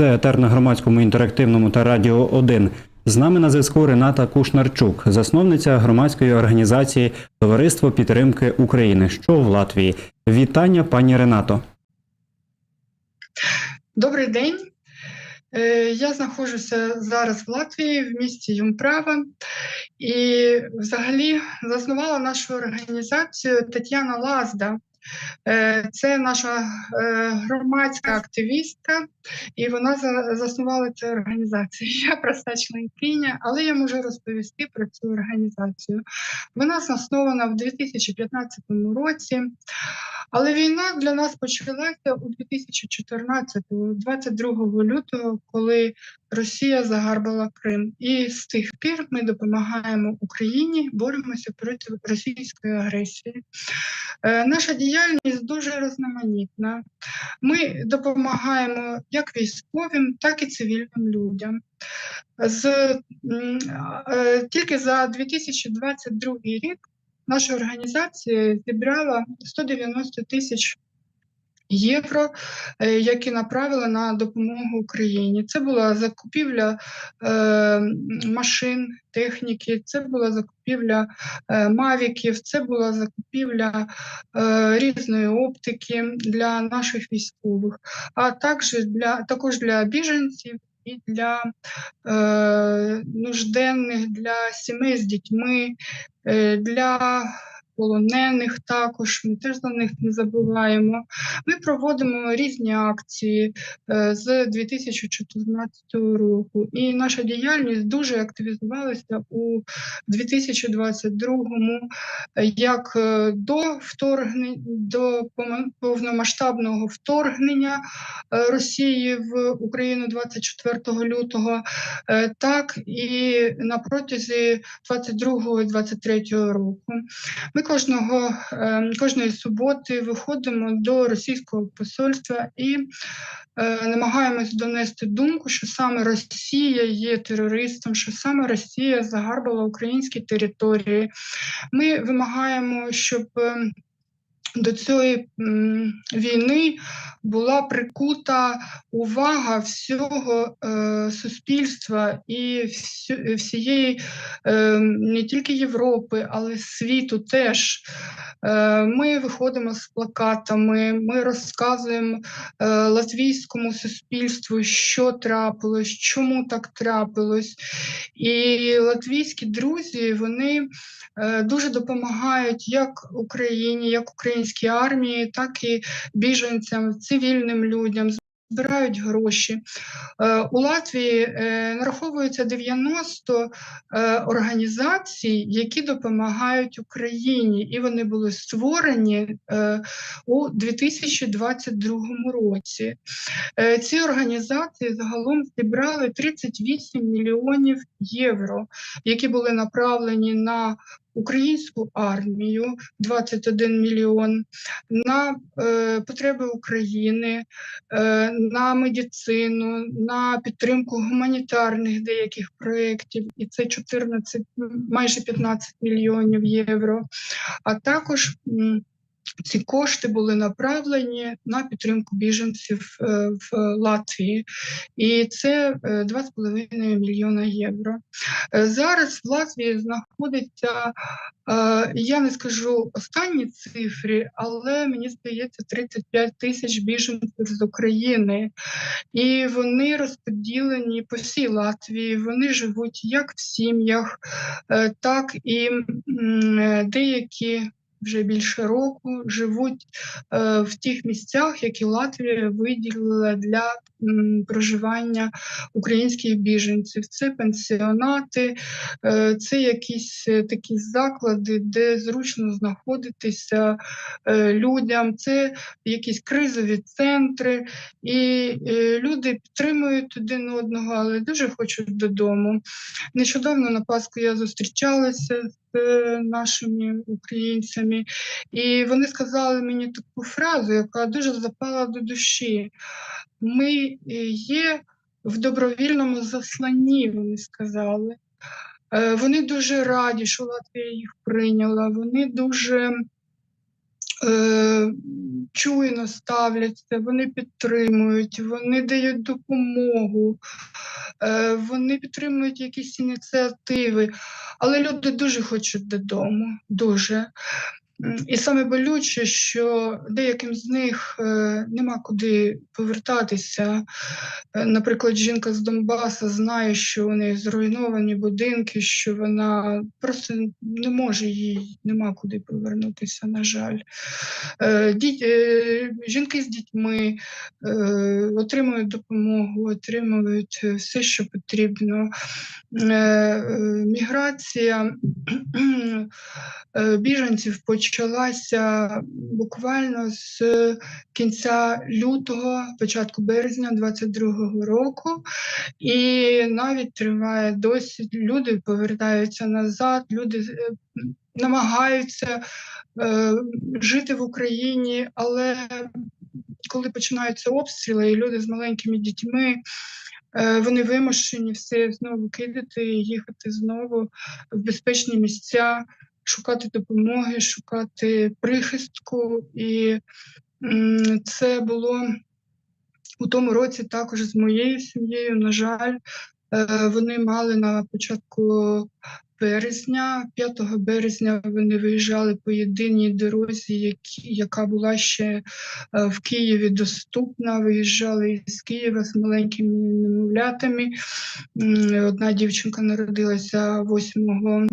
Це етер на громадському інтерактивному та радіо 1. З нами на зв'язку Рената Кушнарчук, засновниця громадської організації Товариство підтримки України, що в Латвії. Вітання, пані Ренато. Добрий день. Е, Я знаходжуся зараз в Латвії, в місті Юмправа, і взагалі заснувала нашу організацію Тетяна Лазда. Е, Це наша е, громадська активістка, і вона за- заснувала цю організацію. Я проста членкиня, але я можу розповісти про цю організацію. Вона заснована в 2015 році. Але війна для нас почалася у 2014 22 лютого, коли Росія загарбала Крим. І з тих пір ми допомагаємо Україні, боремося проти російської агресії. Е, наша діяльність дуже різноманітна. Ми допомагаємо як військовим, так і цивільним людям. З, е, тільки за 2022 рік наша організація зібрала 190 тисяч євро, е, які направили на допомогу Україні. Це була закупівля е, машин, техніки, це була закупівля е, мавіків, це була закупівля е, різної оптики для наших військових, а також для, також для біженців. І для е, нужденних, для сімей з дітьми, е, для полонених також. Ми теж за них не забуваємо. Ми проводимо різні акції е, з 2014 року, і наша діяльність дуже активізувалася у 2022-му, е, як е, до вторгнення до повномасштабного вторгнення е, Росії в Україну 24 лютого, так і на протязі 22-23 року. Ми кожного е, кожної суботи виходимо до російського посольства і е, намагаємось донести думку, що саме Росія є терористом, що саме Росія загарбала українські території. Ми вимагаємо, щоб е, до цієї війни була прикута увага всього е, суспільства і всю, всієї е, не тільки Європи, але й світу теж. Е, ми виходимо з плакатами, ми розказуємо е, латвійському суспільству, що трапилось, чому так трапилось. І латвійські друзі вони е, дуже допомагають як Україні, як українській армії, так і біженцям, цивільним людям. Збирають гроші. Е, У Латвії е, нараховується 90 е, організацій, які допомагають Україні, і вони були створені у 2022 році. Ці організації загалом зібрали 38 мільйонів євро, які були направлені на українську армію 21 мільйон, на е, потреби України, е, на медицину, на підтримку гуманітарних деяких проєктів, і це 14, майже 15 мільйонів євро. А також м, ці кошти були направлені на підтримку біженців е, в Латвії, і це е, 2,5 мільйона євро. Е, Зараз в Латвії знаходиться, е, я не скажу останні цифри, але мені здається 35 тисяч біженців з України, і вони розподілені по всій Латвії. Вони живуть як в сім'ях, е, так і е, деякі вже більше року живуть е, в тих місцях, які Латвія виділила для проживання українських біженців. Це пенсіонати, е, це якісь е, такі заклади, де зручно знаходитися людям, це якісь кризові центри, і люди підтримують один одного, але дуже хочуть додому. Нещодавно на Пасху я зустрічалася нашими українцями, і вони сказали мені таку фразу, яка дуже запала до душі. Ми е, є в добровільному засланні, вони сказали. Е, Вони дуже раді, що Латвія їх прийняла. Вони дуже е, чуйно ставляться, вони підтримують, вони дають допомогу, е, вони підтримують якісь ініціативи. Але люди дуже хочуть додому, дуже. І саме болюче, що деяким з них е, нема куди повертатися. Е, Наприклад, жінка з Донбаса знає, що у неї зруйновані будинки, що вона просто не може їй, нема куди повернутися, на жаль. Е, Діт, е, жінки з дітьми отримують допомогу, отримують все, що потрібно. Міграція біженців почалася буквально з кінця лютого, початку березня 22-го року, і навіть триває досі. Люди повертаються назад, люди е, намагаються е, жити в Україні, але коли починаються обстріли, і люди з маленькими дітьми. е, Вони вимушені все знову кидати і їхати знову в безпечні місця, шукати допомоги, шукати прихистку. І це було у тому році також з моєю сім'єю. На жаль, е, вони мали на початку березня, 5 березня вони виїжджали по єдиній дорозі, яка була ще е, в Києві доступна. Виїжджали із Києва з маленькими немовлятами. Одна дівчинка народилася 8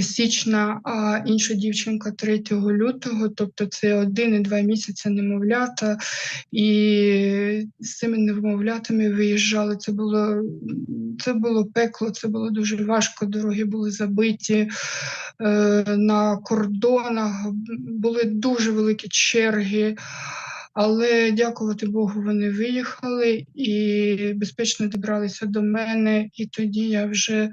січня, а інша дівчинка 3 лютого, тобто це один і два місяці немовлята, і з цими немовлятами виїжджали. Це було, це було пекло, це було дуже важко. Дороги були забиті е, на кордонах, були дуже великі черги. Але дякувати Богу, вони виїхали і безпечно добралися до мене. І тоді я вже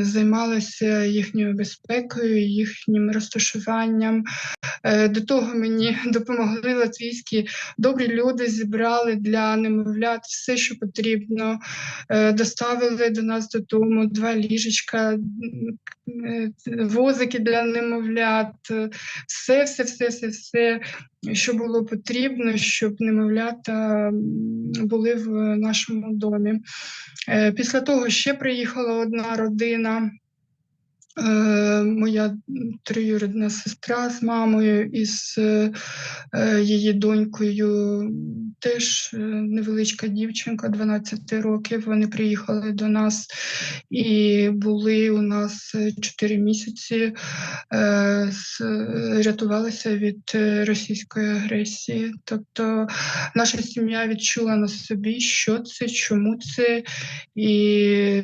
займалася їхньою безпекою, їхнім розташуванням. Е, До того мені допомогли латвійські добрі люди, зібрали для немовлят все, що потрібно. Е, Доставили до нас додому два ліжечка, е, возики для немовлят, все, все, все, все, все, що було потрібно, щоб немовлята були в нашому домі. Е, Після того ще приїхала одна родина. Е, Моя троюрідна сестра з мамою і з е, її донькою, теж е, невеличка дівчинка 12 років. Вони приїхали до нас і були у нас 4 місяці, рятувалися від російської агресії. Тобто наша сім'я відчула на собі, що це, чому це, і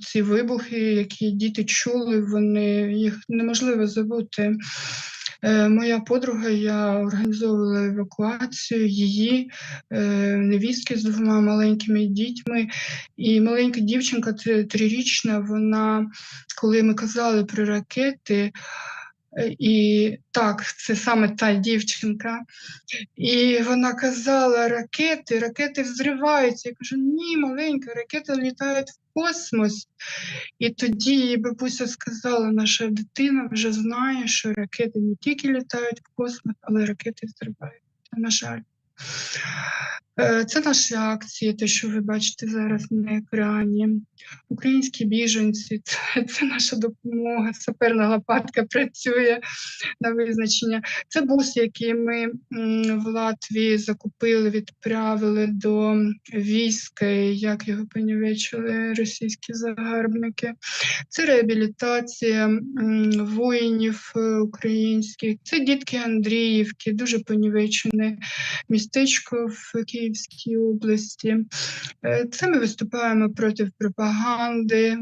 ці вибухи, які діти чули, вони їх неможливо забути. Е, Моя подруга, я організовувала евакуацію її е, невістки з двома маленькими дітьми. І маленька дівчинка, трирічна, вона, коли ми казали про ракети, і так, це саме та дівчинка. І вона казала: ракети, ракети взриваються. Я кажу, ні, маленька, ракети літають в космос. І тоді її бабуся сказала: наша дитина вже знає, що ракети не тільки літають в космос, але ракети взриваються. На жаль. Е, Це наші акції, те, що ви бачите зараз на екрані. Українські біженці це, це наша допомога. Саперна лопатка працює на визначення. Це бус, який ми в Латвії закупили, відправили до війська, як його понівечили російські загарбники. Це реабілітація воїнів е, українських. Це дітки Андріївки, дуже понівечене містечко в Київській області. Е, Це ми виступаємо проти пропаганди.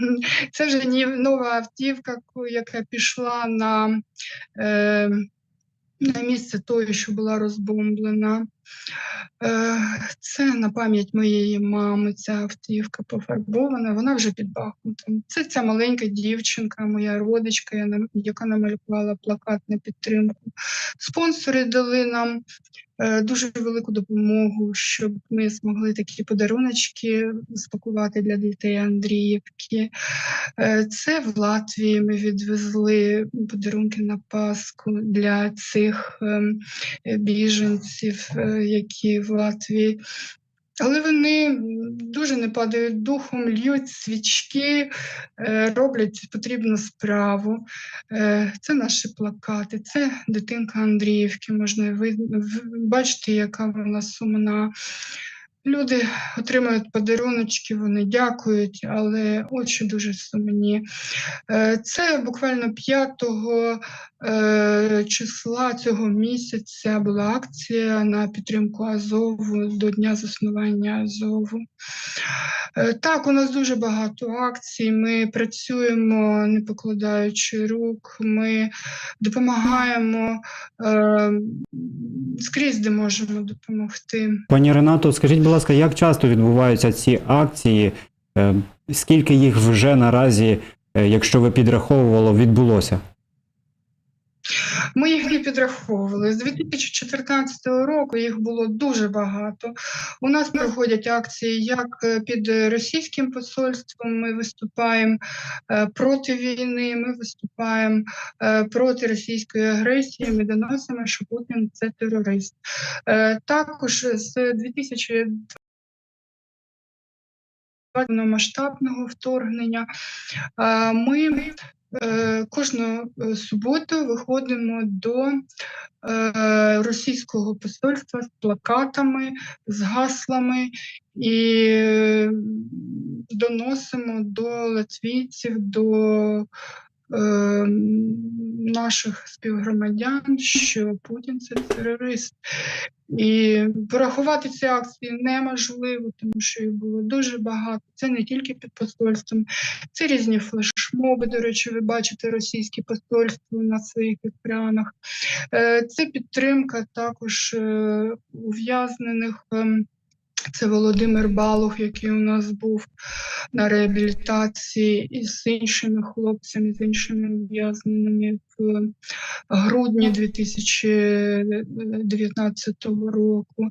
Це вже нова автівка, яка пішла на, е, на місце тої, що була розбомблена. Е, Це на пам'ять моєї мами, ця автівка пофарбована, вона вже під Бахмутом. Це ця маленька дівчинка, моя родичка, яка намалювала плакат на підтримку. Спонсори дали нам дуже велику допомогу, щоб ми змогли такі подаруночки спакувати для дітей Андріївки. Е, Це в Латвії ми відвезли подарунки на Пасху для цих ем, е, біженців, е, які в Латвії. Але вони дуже не падають духом, льють свічки, е, роблять потрібну справу. Е, Це наші плакати, це дитинка Андріївки. Можна бачити, яка вона сумна. Люди отримують подаруночки, вони дякують, але очі дуже сумні. Е, Це буквально 5 е, числа цього місяця була акція на підтримку Азову до Дня заснування Азову. Е, Так, у нас дуже багато акцій. Ми працюємо, не покладаючи рук. Ми допомагаємо е, скрізь, де можемо допомогти. Пані Ренато, скажіть, будь ласка, як часто відбуваються ці акції? Е, Скільки їх вже наразі, е, якщо ви підраховувало, відбулося? Ми їх не підраховували. З 2014 року їх було дуже багато. У нас проходять акції як е, під російським посольством. Ми виступаємо е, проти війни, ми виступаємо е, проти російської агресії. Ми доносимо, що Путін це терорист. Також з 2000 масштабного вторгнення ми кожну е, суботу виходимо до е, російського посольства з плакатами, з гаслами і е, доносимо до латвійців, до е, наших співгромадян, що Путін це терорист. І порахувати ці акції неможливо, тому що їх було дуже багато. Це не тільки під посольством, це різні флешмоби. До речі, ви бачите російське посольство на своїх екранах. Е, Це підтримка також е, ув'язнених. Це Володимир Балух, який у нас був на реабілітації, і з іншими хлопцями, з іншими в'язненими в грудні 2019 року.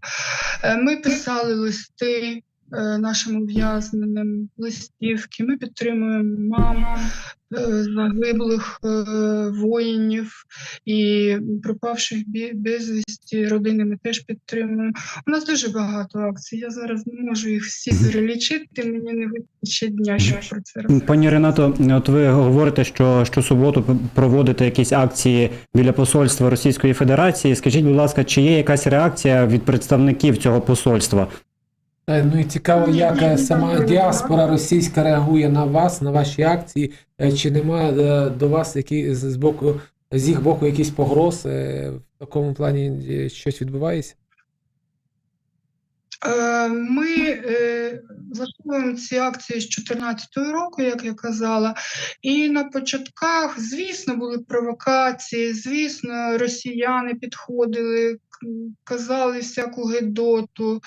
Е, Ми писали листи нашим ув'язненим, листівки. Ми підтримуємо мам е, загиблих е, воїнів і пропавших безвісті родини. Ми теж підтримуємо. У нас дуже багато акцій. Я зараз не можу їх всі перелічити. Мені не вистачить дня, щоб про це розповісти. Пані Ренато, от ви говорите, що щосуботу проводите якісь акції біля посольства Російської Федерації. Скажіть, будь ласка, чи є якась реакція від представників цього посольства? Е, Ну і цікаво, як е, сама діаспора російська реагує на вас, на ваші акції. Е, Чи немає до вас які з боку з їх боку якісь погроз в такому плані щось відбувається? Ми влаштовуємо ці акції з 2014 року, як я казала. І на початках, звісно, були провокації, звісно, росіяни підходили, казали всяку гидоту.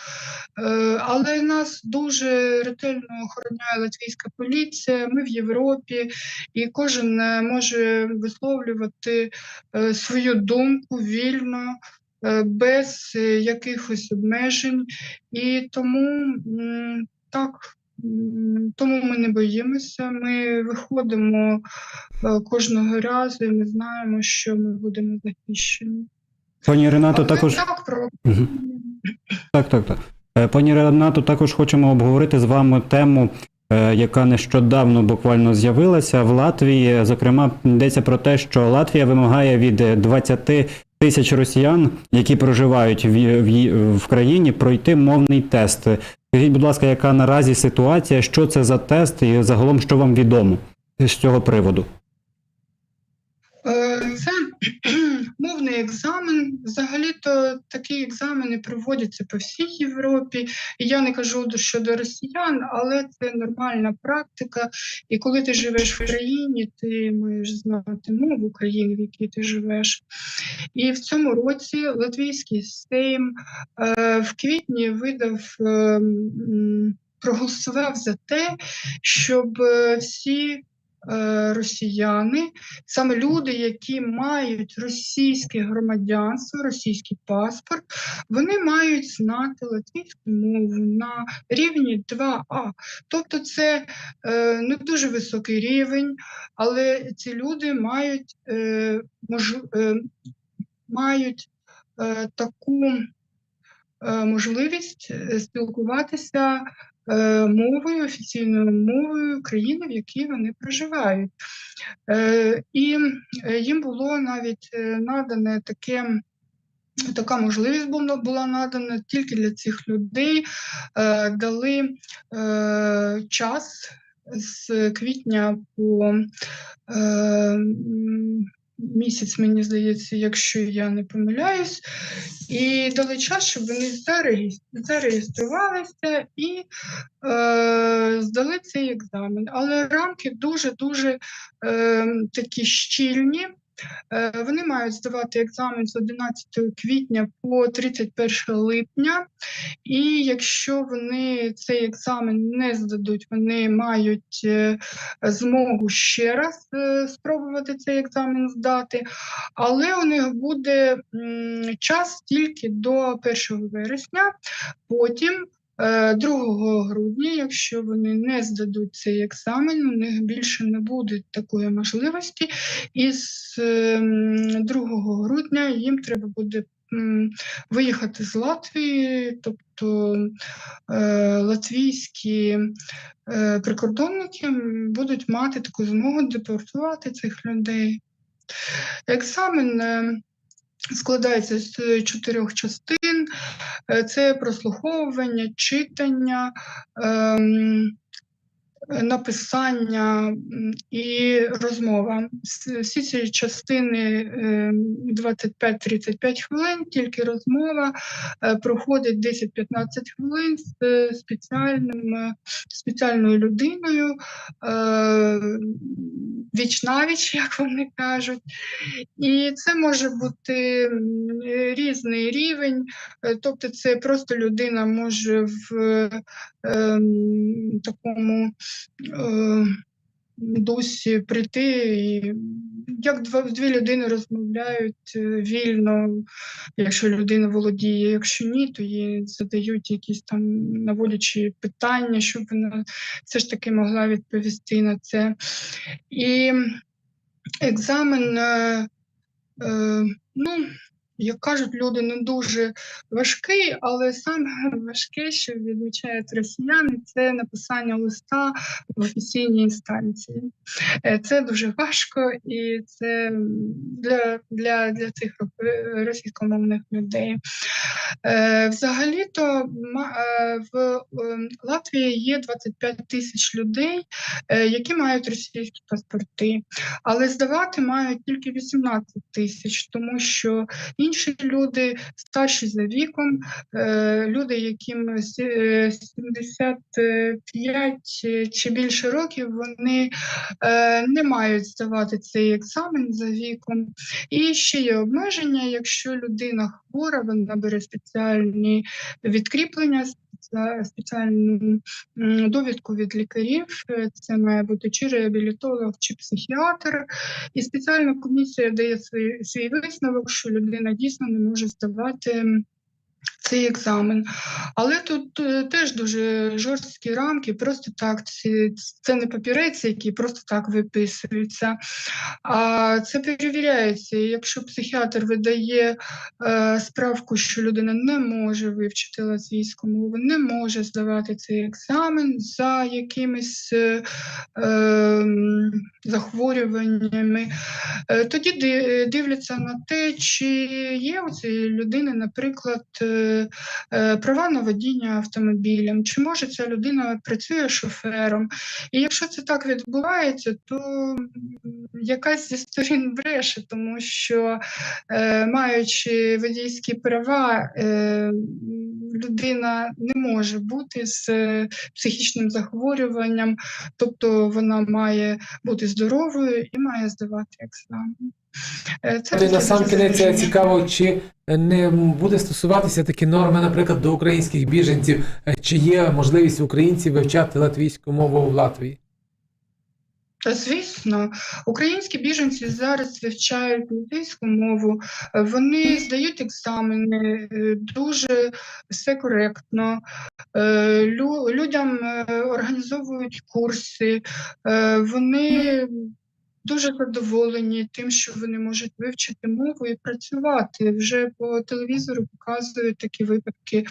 Е, Але нас дуже ретельно охороняє латвійська поліція. Ми в Європі, і кожен е, може висловлювати е, свою думку вільно. Без якихось обмежень, і тому так, тому ми не боїмося. Ми виходимо кожного разу, і ми знаємо, що ми будемо захищені. Пані Ренато, також так про так, так, так. Е, Пані Ренато, також хочемо обговорити з вами тему, е, яка нещодавно буквально з'явилася в Латвії. Зокрема, йдеться про те, що Латвія вимагає від е, 20 тисяч росіян, які проживають в, в, в країні, пройти мовний тест. Скажіть, будь ласка, яка наразі ситуація? Що це за тест, і загалом що вам відомо з цього приводу? Е, Це екзамен. Взагалі-то такі екзамени проводяться по всій Європі. І я не кажу щодо росіян, але це нормальна практика. І коли ти живеш в країні, ти маєш знати мову країни, в якій ти живеш. І в цьому році латвійський Сейм е, в квітні видав. е, Проголосував за те, щоб е, всі росіяни, саме люди, які мають російське громадянство, російський паспорт, вони мають знати латвійську мову на рівні 2А. Тобто це е, не дуже високий рівень, але ці люди мають, е, мож, е, мають е, таку е, можливість е, спілкуватися е, мовою, офіційною мовою країни, в якій вони проживають. Е, І е, їм було навіть е, надане таке. Така можливість була, надана тільки для цих людей. Е, дали е, час з квітня по е, місяць, мені здається, якщо я не помиляюсь, і дали час, щоб вони зареєс- зареєструвалися і е, здали цей екзамен. Але рамки дуже-дуже е, такі щільні. Е, Вони мають здавати екзамен з 11 квітня по 31 липня, і якщо вони цей екзамен не здадуть, вони мають е, змогу ще раз е, спробувати цей екзамен здати, але у них буде час тільки до 1 вересня, потім. Е, 2 грудня, якщо вони не здадуть цей екзамен, у них більше не буде такої можливості, і з ем, 2 грудня їм треба буде виїхати з Латвії, тобто е, латвійські е, прикордонники будуть мати таку змогу депортувати цих людей. Екзамен е, складається з чотирьох частин: Е, це прослуховування, читання. ем, Написання і розмова. Всі ці частини ем, 25-35 хвилин, тільки розмова е, проходить 10-15 хвилин з е, спеціальним, е, спеціальною людиною, е, віч навіч, як вони кажуть. І це може бути різний рівень, е, тобто це просто людина може в такому е, дусі прийти, і як дві людини розмовляють е, вільно, якщо людина володіє, якщо ні, то їй задають якісь там наводячі питання, щоб вона все ж таки могла відповісти на це. І екзамен, е, ну, як кажуть, люди не дуже важкий, але саме що відмічають росіяни, це написання листа в офіційній інстанції. Е, Це дуже важко, і це для, для, для цих е, російськомовних людей. Е, Взагалі-то е, в Латвії є 25 тисяч людей, які мають російські паспорти, але здавати мають тільки 18 тисяч, тому що інші люди старші за віком, е, люди, яким е, 75 чи більше років, вони е, не мають здавати цей екзамен за віком. І ще є обмеження, якщо людина хвора, вона бере спеціальні відкріплення, спеціальну довідку від лікарів. Це має бути чи реабілітолог, чи психіатр. І спеціальна комісія дає свій, свій висновок, що людина дійсно не може здавати. Цей екзамен. Але тут е, теж дуже жорсткі рамки, просто так, ці, це не папірець, який просто так виписується, а це перевіряється. Якщо психіатр видає е, справку, що людина не може вивчити латвійську мову, не може здавати цей екзамен за якимись е, ем, захворюваннями, е, тоді дивляться на те, чи є у цієї людини, наприклад, е, е, права на водіння автомобілем, чи може ця людина працює шофером. І якщо це так відбувається, то якась зі сторін бреше, тому що е, маючи водійські права, е, людина не може бути з е, психічним захворюванням, тобто вона має бути здоровою і має здавати екзамен. Е, Це на сам кінець цікаво, чи не буде стосуватися такі норми, наприклад, до українських біженців, Е, чи є можливість українців вивчати латвійську мову в Латвії? Звісно, українські біженці зараз вивчають латинську мову, е, вони здають екзамени, е, дуже все коректно. Е, Людям е, організовують курси, е, вони дуже задоволені тим, що вони можуть вивчити мову і працювати. Вже по телевізору показують такі випадки,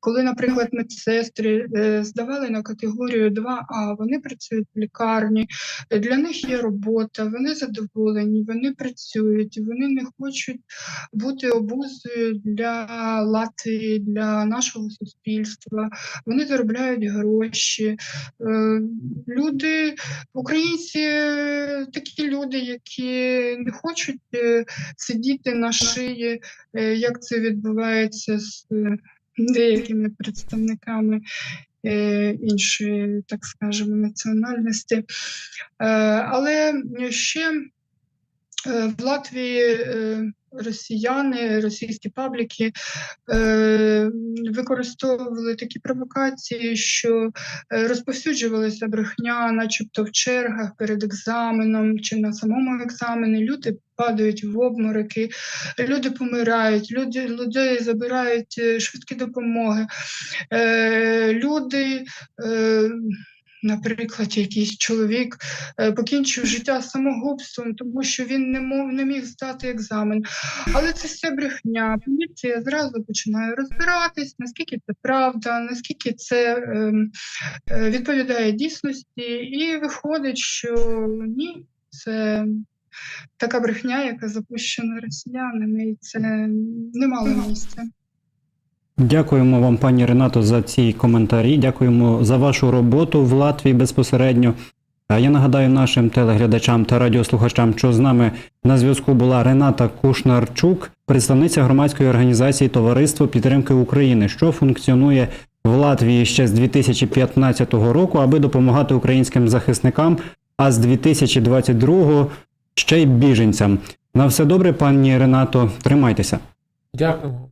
коли, наприклад, медсестри е, здавали на категорію 2А, вони працюють в лікарні, для них є робота, вони задоволені, вони працюють, вони не хочуть бути обузою для Латвії, для нашого суспільства. Вони заробляють гроші. Е, Люди, українці, е, такі люди, які не хочуть е, сидіти на шиї, е, як це відбувається з е, деякими представниками іншої, так скажемо, національності. Але ще в Латвії росіяни, російські пабліки е, використовували такі провокації, що е, розповсюджувалася брехня, начебто в чергах перед екзаменом чи на самому екзамені. Люди падають в обмороки, люди помирають, люди, людей забирають е, швидкі допомоги. Е, люди, е, наприклад, якийсь чоловік е, покінчив життя самогубством, тому що він не мог не міг здати екзамен. Але це все брехня. Поліція зразу починає розбиратись, наскільки це правда, наскільки це ем, е, відповідає дійсності, і виходить, що ні, це така брехня, яка запущена росіянами, і це не мало місця. Дякуємо вам, пані Ренато, за ці коментарі. Дякуємо за вашу роботу в Латвії безпосередньо. Я нагадаю нашим телеглядачам та радіослухачам, що з нами на зв'язку була Рената Кушнарчук, представниця громадської організації Товариство підтримки України, що функціонує в Латвії ще з 2015 року, аби допомагати українським захисникам, а з 2022 ще й біженцям. На все добре, пані Ренато, тримайтеся. Велике.